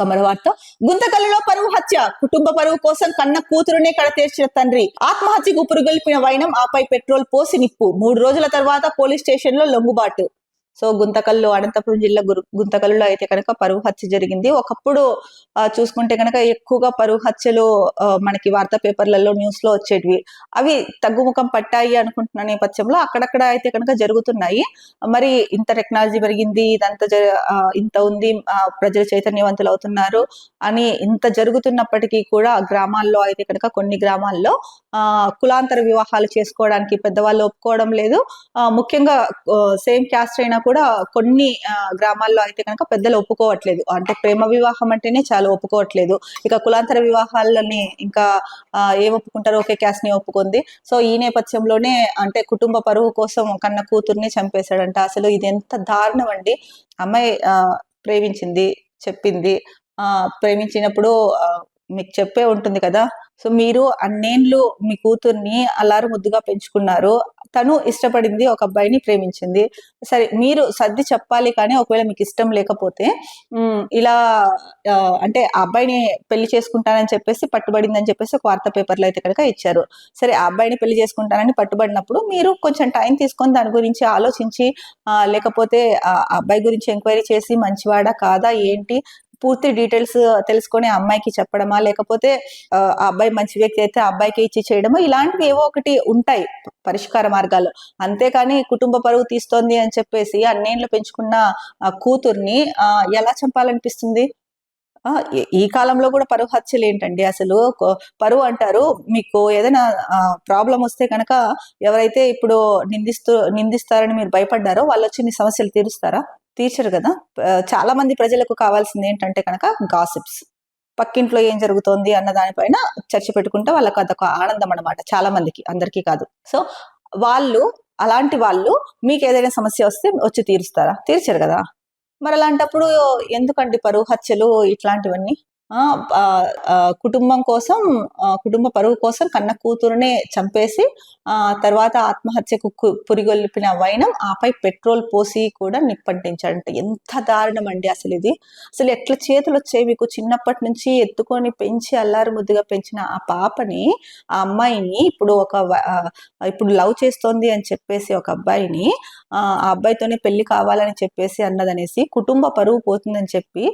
కమరవార్త గుంతకల్లులో పరువు హత్య. కుటుంబ పరువు కోసం కన్న కూతురునే కడతీర్చిన తండ్రి. ఆత్మహత్యకు పురుగొల్పిన వైనం ఆపై పెట్రోల్ పోసి నిప్పు. మూడు రోజుల తర్వాత పోలీస్ స్టేషన్లో లొంగుబాటు. సో గుంతకల్లు అనంతపురం జిల్లా గురు గుంతకల్లులో అయితే కనుక పరువు హత్య జరిగింది. ఒకప్పుడు చూసుకుంటే కనుక ఎక్కువగా పరువు హత్యలు మనకి వార్తా పేపర్లలో న్యూస్లో వచ్చేటివి. అవి తగ్గుముఖం పట్టాయి అనుకుంటున్న నేపథ్యంలో అక్కడక్కడ అయితే కనుక జరుగుతున్నాయి. మరి ఇంత టెక్నాలజీ పెరిగింది ఇదంతా ఇంత ఉంది ప్రజలు చైతన్యవంతులు అవుతున్నారు అని ఇంత జరుగుతున్నప్పటికీ కూడా గ్రామాల్లో అయితే కనుక కొన్ని గ్రామాల్లో ఆ కులాంతర వివాహాలు చేసుకోవడానికి పెద్దవాళ్ళు ఒప్పుకోవడం లేదు. ఆ, ముఖ్యంగా సేమ్ క్యాస్ట్ అయినా కూడా కొన్ని గ్రామాల్లో అయితే కనుక పెద్దలు ఒప్పుకోవట్లేదు. అంటే ప్రేమ వివాహం అంటేనే చాలా ఒప్పుకోవట్లేదు. ఇక కులాంతర వివాహాలని ఇంకా ఏం ఒప్పుకుంటారో? ఒకే క్యాస్ట్ని ఒప్పుకుంది. సో ఈ నేపథ్యంలోనే అంటే కుటుంబ పరువు కోసం కన్న కూతుర్ని చంపేశాడంట. అసలు ఇది ఎంత దారుణం అండి. అమ్మాయి ఆ, ప్రేమించింది చెప్పింది. ఆ ప్రేమించినప్పుడు ఆ, మీకు చెప్పే ఉంటుంది కదా. సో మీరు అన్నేళ్ళు మీ కూతుర్ని అల్లారు ముద్దుగా పెంచుకున్నారు. తను ఇష్టపడింది ఒక అబ్బాయిని ప్రేమించింది. సరే మీరు సర్ది చెప్పాలి కానీ ఒకవేళ మీకు ఇష్టం లేకపోతే ఇలా అంటే ఆ అబ్బాయిని పెళ్ళి చేసుకుంటానని చెప్పేసి పట్టుబడిందని చెప్పేసి ఒక వార్తా పేపర్లో అయితే కనుక ఇచ్చారు. సరే ఆ అబ్బాయిని పెళ్ళి చేసుకుంటానని పట్టుబడినప్పుడు మీరు కొంచెం టైం తీసుకొని దాని గురించి ఆలోచించి లేకపోతే ఆ అబ్బాయి గురించి ఎంక్వైరీ చేసి మంచివాడా కాదా ఏంటి పూర్తి డీటెయిల్స్ తెలుసుకొని అమ్మాయికి చెప్పడమా లేకపోతే ఆ అబ్బాయి మంచి వ్యక్తి అయితే ఆ అబ్బాయికి ఇచ్చి చేయడమో ఇలాంటివి ఏవో ఒకటి ఉంటాయి పరిష్కార మార్గాలు. అంతేకాని కుటుంబ పరువు తీస్తోంది అని చెప్పేసి అన్నేళ్ళు పెంచుకున్న ఆ కూతుర్ని ఎలా చంపాలనిపిస్తుంది? ఈ- కాలంలో కూడా పరువు హత్యలు ఏంటండి అసలు? పరువు అంటారు. మీకు ఏదైనా ప్రాబ్లం వస్తే కనుక ఎవరైతే ఇప్పుడు నిందిస్తూ నిందిస్తారని మీరు భయపడ్డారో వాళ్ళు వచ్చి మీ సమస్యలు తీరుస్తారా? తీర్చరు కదా. చాలా మంది ప్రజలకు కావాల్సింది ఏంటంటే కనుక గాసిప్స్. పక్కింట్లో ఏం జరుగుతోంది అన్న దానిపైన చర్చ పెట్టుకుంటే వాళ్ళకి అదొక ఆనందం అన్నమాట చాలా మందికి అందరికీ కాదు. సో వాళ్ళు అలాంటి వాళ్ళు మీకు ఏదైనా సమస్య వస్తే వచ్చి తీరుస్తారా? తీర్చరు కదా. మరి అలాంటప్పుడు ఎందుకండి పరువు హత్యలు ఇట్లాంటివన్నీ? కుటుంబం కోసం కుటుంబ పరువు కోసం కన్న కూతురునే చంపేసి ఆ తర్వాత ఆత్మహత్యకు పురిగొల్పిన వైనం ఆపై పెట్రోల్ పోసి కూడా నిప్పంటించాడంట. ఎంత దారుణం అండి అసలు ఇది అసలు ఎట్లా చేతులు వచ్చేవి మీకు? చిన్నప్పటి నుంచి ఎత్తుకొని పెంచి అల్లారు ముద్దుగా పెంచిన ఆ పాపని ఆ అమ్మాయిని ఇప్పుడు ఒక ఇప్పుడు లవ్ చేస్తోంది అని చెప్పేసి ఒక అబ్బాయిని ఆ అబ్బాయితోనే పెళ్ళి కావాలని చెప్పేసి అన్నదనేసి కుటుంబ పరువు పోతుందని చెప్పి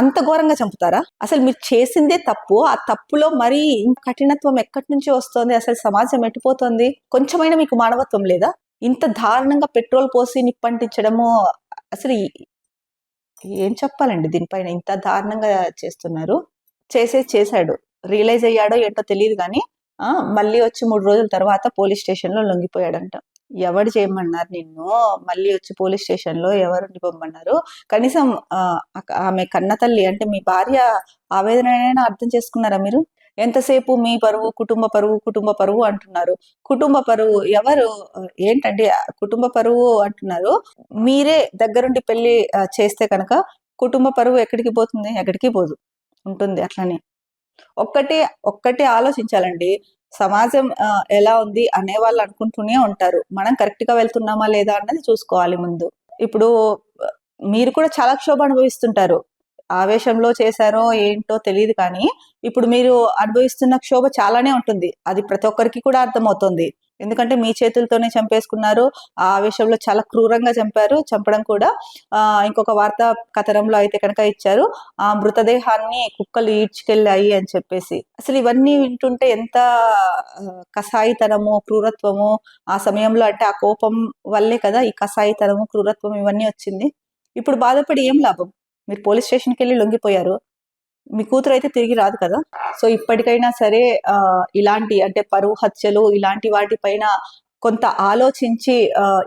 అంత ఘోరంగా చంపుతారా? అసలు మీరు చేసిందే తప్పు. ఆ తప్పులో మరి కఠినత్వం ఎక్కడి నుంచి వస్తోంది. అసలు సమాజం ఎట్టిపోతుంది కొంచెమైనా మీకు మానవత్వం లేదా? ఇంత దారుణంగా పెట్రోల్ పోసి నిప్పంటించడము అసలు ఏం చెప్పాలండి దీనిపైన? ఇంత దారుణంగా చేస్తున్నారు. చేసేది చేశాడు. రియలైజ్ అయ్యాడో ఏంటో తెలియదు కానీ ఆ మళ్ళీ వచ్చి మూడు రోజుల తర్వాత పోలీస్ స్టేషన్లో లొంగిపోయాడంట. ఎవరు చేయమన్నారు నిన్ను? మళ్ళీ వచ్చి పోలీస్ స్టేషన్లో ఎవరు పంపమన్నారు కనీసం ఆమె కన్న తల్లి అంటే మీ భార్య ఆవేదన అర్థం చేసుకున్నారా మీరు? ఎంతసేపు మీ పరువు కుటుంబ పరువు కుటుంబ పరువు అంటున్నారు. కుటుంబ పరువు ఎవరు? ఏంటంటే కుటుంబ పరువు అంటున్నారు. మీరే దగ్గరుండి పెళ్ళి చేస్తే కనుక కుటుంబ పరువు ఎక్కడికి పోతుంది? ఎక్కడికి పోదు. ఉంటుంది అట్లనే. ఒక్కటే ఒక్కటే ఆలోచించాలండి. సమాజం ఎలా ఉంది అనే వాళ్ళు అనుకుంటూనే ఉంటారు. మనం కరెక్ట్గా వెళ్తున్నామా లేదా అన్నది చూసుకోవాలి ముందు. ఇప్పుడు మీరు కూడా చాలా క్షోభ అనుభవిస్తుంటారు. ఆవేశంలో చేశారో ఏంటో తెలియదు కానీ ఇప్పుడు మీరు అనుభవిస్తున్న క్షోభ చాలానే ఉంటుంది. అది ప్రతి ఒక్కరికి కూడా అర్థమవుతుంది. ఎందుకంటే మీ చేతులతోనే చంపేసుకున్నారు. ఆ విషయంలో చాలా క్రూరంగా చంపారు. చంపడం కూడా ఆ ఇంకొక వార్తా కథనంలో అయితే కనుక ఇచ్చారు. ఆ మృతదేహాన్ని కుక్కలు ఈడ్చుకెళ్ళాయి అని చెప్పేసి. అసలు ఇవన్నీ వింటుంటే ఎంత కసాయితనము క్రూరత్వము ఆ సమయంలో అంటే ఆ కోపం వల్లే కదా ఈ కసాయితనము క్రూరత్వం ఇవన్నీ వచ్చింది. ఇప్పుడు బాధపడి ఏం లాభం? మీరు పోలీస్ స్టేషన్కి వెళ్ళి లొంగిపోయారు. మీ కూతురు అయితే తిరిగి రాదు కదా? సో ఇప్పటికైనా సరే ఆ, ఇలాంటి అంటే పరువు హత్యలు ఇలాంటి వాటిపైన కొంత ఆలోచించి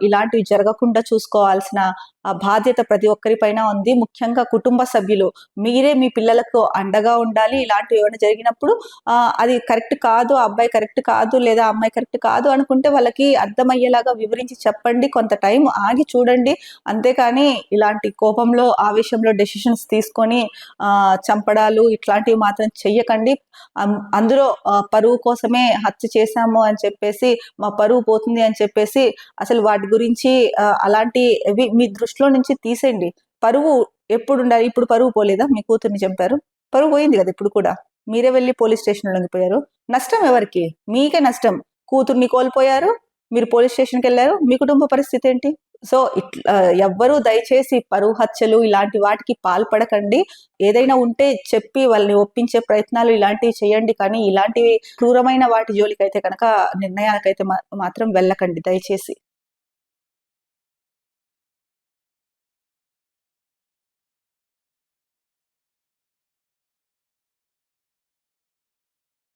ఇలాంటివి జరగకుండా చూసుకోవాల్సిన ఆ బాధ్యత ప్రతి ఒక్కరిపైన ఉంది. ముఖ్యంగా కుటుంబ సభ్యులు మీరే మీ పిల్లలకు అండగా ఉండాలి. ఇలాంటివి ఏమైనా జరిగినప్పుడు అది కరెక్ట్ కాదు అబ్బాయి కరెక్ట్ కాదు లేదా అమ్మాయి కరెక్ట్ కాదు అనుకుంటే వాళ్ళకి అర్థమయ్యేలాగా వివరించి చెప్పండి. కొంత టైం ఆగి చూడండి. అంతేకాని ఇలాంటి కోపంలో ఆవేశంలో డెసిషన్స్ తీసుకొని చంపడాలు ఇట్లాంటివి మాత్రం చెయ్యకండి. అం- అందులో పరువు కోసమే హత్య చేశాము అని చెప్పేసి మా పరువు పోతుంది అని చెప్పేసి అసలు వాటి గురించి అలాంటివి అలాంటి దృష్టి మీ దృష్టిలో నుంచి తీసేయండి. పరువు ఎప్పుడు ఉండాలి ఇప్పుడు పరువు పోలేదా? మీ కూతుర్ని చంపారు. పరువు పోయింది కదా ఇప్పుడు కూడా. మీరే వెళ్ళి పోలీస్ స్టేషన్ లొంగిపోయారు. నష్టం ఎవరికి? మీకే నష్టం. కూతుర్ని కోల్పోయారు. మీరు పోలీస్ స్టేషన్కి వెళ్ళారు. మీ కుటుంబ పరిస్థితి ఏంటి? సో ఇట్లా ఎవ్వరూ దయచేసి పరువు హత్యలు ఇలాంటి వాటికి పాల్పడకండి. ఏదైనా ఉంటే చెప్పి వాళ్ళని ఒప్పించే ప్రయత్నాలు ఇలాంటివి చేయండి. కానీ ఇలాంటివి క్రూరమైన వాటి జోలికైతే కనుక నిర్ణయాలకైతే మాత్రం వెళ్ళకండి. దయచేసి.